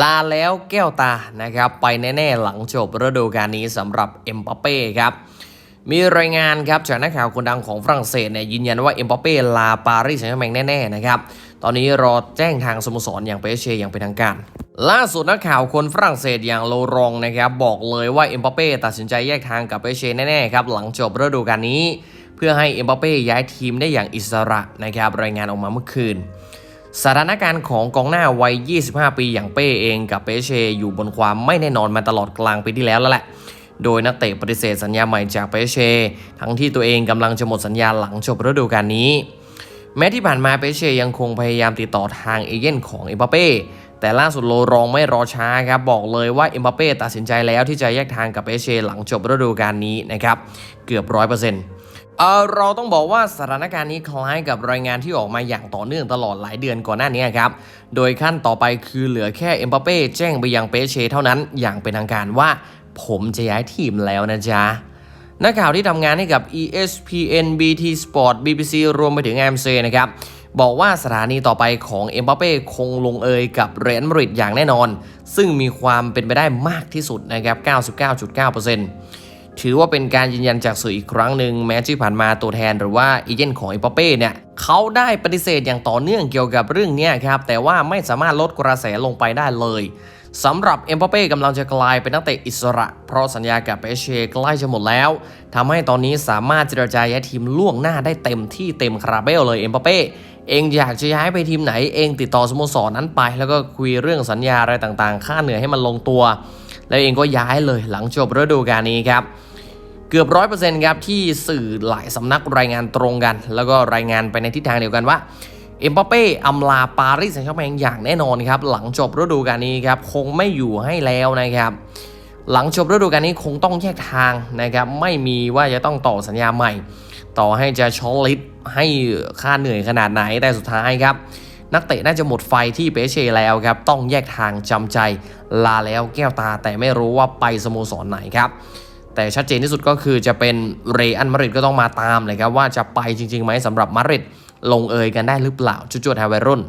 ลาแล้วแก้วตานะครับไปแน่ ๆ หลังจบฤดูกาลนี้สำหรับเอ็มบัปเป้ครับมีรายงานครับจากนักข่าวคนดังของฝรั่งเศสเนี่ยยืนยันว่าเอ็มบัปเป้ลาปารีสแซงต์แชร์แมงแน่ ๆ นะครับ ตอนนี้รอแจ้งทางสโมสรอย่างเปเชอย่างเป็นทางการ ล่าสุดนักข่าวคนฝรั่งเศสอย่างโลรองนะครับบอกเลยว่าเอ็มบัปเป้ตัดสินใจแยกทางกับเปเชแน่ๆครับหลังจบฤดูกาลนี้ เพื่อให้เอ็มบัปเป้ย้ายทีมได้อย่างอิสระนะครับรายงานออกมาเมื่อคืน สถานการณ์ของกองหน้าวัย 25 ปีอย่างเป้เองกับเปเช อยู่บนความไม่แน่นอนมาตลอดกลางปีที่แล้วแล้วแหละ โดยนักเตะปฏิเสธสัญญาใหม่จากเปเช ทั้งที่ตัวเองกำลังจะหมดสัญญาหลังจบฤดูกาลนี้ แม้ที่ผ่านมาเปเชยังคงพยายามติดต่อทางเอเย่นของเอ็มบัปเป้ แต่ล่าสุดโลรองไม่รอช้าครับบอกเลยว่าเอ็มบัปเป้ตัดสินใจแล้วที่จะแยกทางกับเปเชหลังจบฤดูกาลนี้นะครับเกือบร้อยเปอร์เซ็นต์ เออเราต้องบอกว่าสถานการณ์นี้คล้ายกับรายงานที่ออกมาอย่างต่อเนื่องตลอดหลายเดือนก่อนหน้านี้ครับ โดยขั้นต่อไปคือเหลือแค่เอ็มบัปเป้แจ้งไปยังเปเชเท่านั้นอย่างเป็นทางการว่า ผมจะย้ายทีมแล้วนะจ๊ะนักข่าวที่ทำงานให้กับ ESPN BT Sport BBC รวมไปถึง AMC นะครับบอกว่าสถานีต่อไปของเอ็มบัปเป้คงลงเอยกับเรอัลมาดริดอย่างแน่นอน ซึ่งมีความเป็นไปได้มากที่สุดนะครับ 99.9% ถือว่าเป็นการยืนยันจากสื่ออีกครั้งหนึ่งแม้ที่ผ่านมาตัวแทนหรือว่าเอเจนต์ของเอ็มบัปเป้เนี่ยเขาได้ปฏิเสธอย่างต่อเนื่องเกี่ยวกับเรื่องนี้ครับ แต่ว่าไม่สามารถลดกระแสลงไปได้เลยสำหรับเอ็มบัปเป้กำลังจะกลายเป็นนักเตะอิสระ เพราะสัญญากับเปเชใกล้จะหมดแล้วทำให้ตอนนี้สามารถเจรจาย้ายทีมล่วงหน้าได้เต็มที่เต็มคาราเบลเลยเอ็มบัปเป้เองอยากจะย้ายไปทีมไหนเองติดต่อสโมสรนั้นไป แล้วก็คุยเรื่องสัญญาอะไรต่างๆ ค่าเหนื่อยให้มันลงตัว แล้วเองก็ย้ายเลยหลังจบฤดูกาลนี้ครับเกือบร้อยเปอร์เซ็นต์ครับที่สื่อหลายสำนักรายงานตรงกัน แล้วก็รายงานไปในทิศทางเดียวกันว่าเอ็มบัปเป้อำลาปารีสแซงต์แชร์แมงอย่างแน่นอนครับหลังจบฤดูกาลนี้ครับคงไม่อยู่ให้แล้วนะครับหลังจบฤดูกาลนี้คงต้องแยกทางนะครับไม่มีว่าจะต้องต่อสัญญาใหม่ ต่อให้จะช็อตลิสให้ค่าเหนื่อยขนาดไหนแต่สุดท้ายครับ นักเตะน่าจะหมดไฟที่เปเช่แล้วครับ ต้องแยกทางจำใจลาแล้วแก้วตาแต่ไม่รู้ว่าไปสโมสรไหนครับแต่ชัดเจนที่สุดก็คือจะเป็นเรอันมาริดก็ต้องมาตามเลยครับว่าจะไปจริงๆไหมสำหรับมาริดลงเอยกันได้หรือเปล่าจุดจวดแฮวัยรุ่น